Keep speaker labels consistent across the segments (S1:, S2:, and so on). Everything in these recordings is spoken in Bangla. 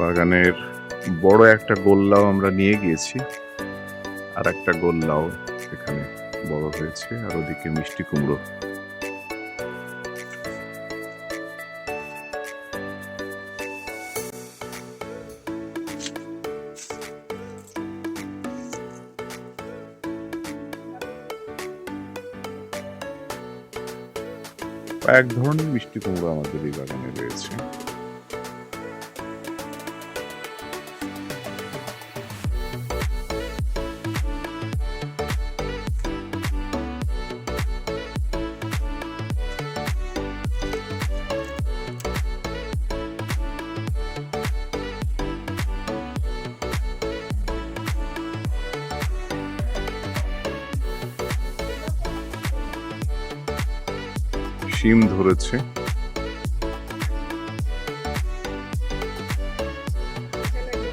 S1: বাগানের বড় একটা গোল্লাও আমরা নিয়ে গিয়েছি, আর একটা গোল্লাও এখানে বড় হয়েছে, আর ওদিকে মিষ্টি কুমড়ো। এক ধরনের মিষ্টি কুমড়ো আমাদের এই বাগানে রয়েছে। শিম ধরেছে।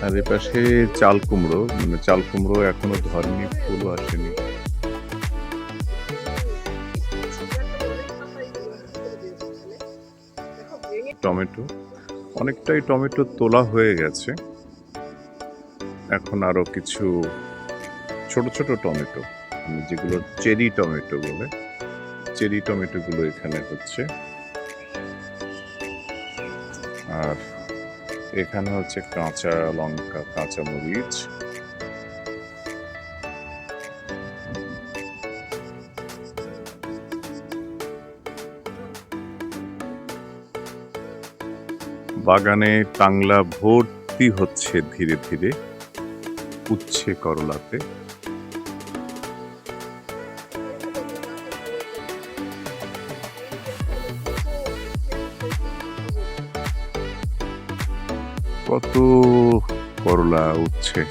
S1: আর এ পাশে চাল কুমড়ো মানে চাল কুমড়ো এখনও ধরেনি ফুলও আসেনি। টমেটো, অনেকটাই টমেটো তোলা হয়ে গেছে। এখন আরও কিছু ছোট ছোট টমেটো মানে যেগুলো চেরি টমেটো বলে। চেরি টমেটোগুলো এখানে হচ্ছে। আর এখানে হচ্ছে কাঁচা লঙ্কা, কাঁচা মরিচ। বাগানে টাংলা ভর্তি হচ্ছে ধীরে ধীরে উচ্ছে করলাতে। কত করলা উঠছে।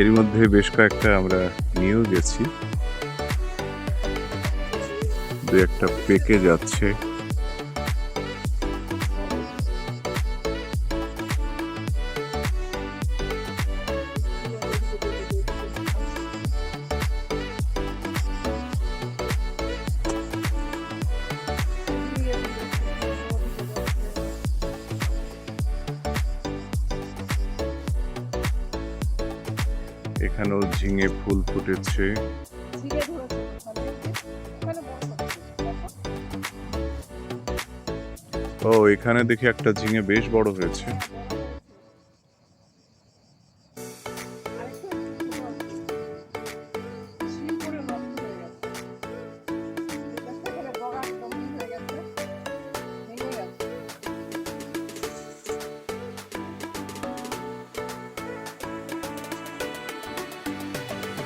S1: এর মধ্যে বেশ কয়েকটা আমরা নিয়েও গেছি। দু একটা পেকে যাচ্ছে। এখানেও ঝিঙে ফুল ফুটেছে। ও এখানে দেখি একটা ঝিঙে বেশ বড় হয়েছে।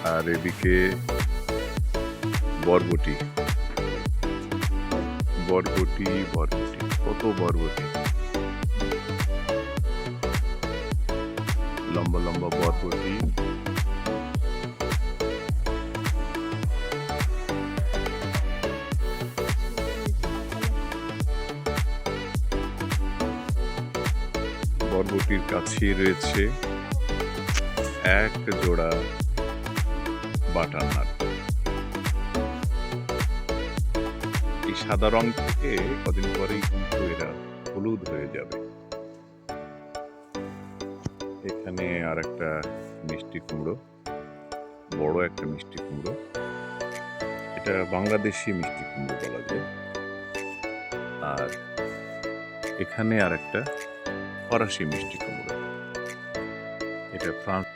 S1: আর এদিকে বরবটি। বরবটি বরবটি, কত বরবটি। লম্বা লম্বা বরবটি। বরবটির কাছে রয়েছে এক জোড়া বাটার নাট। এই সাদা রং থেকে কদিন পরেই কিন্তু এরা হলুদ হয়ে যাবে। এখানে আর একটা মিষ্টি কুমড়ো, বড় একটা মিষ্টি কুমড়ো। এটা বাংলাদেশি মিষ্টি কুমড়ো বলা যায়। আর এখানে আর একটা ফরাসি মিষ্টি কুমড়ো। এটা ফ্রান্স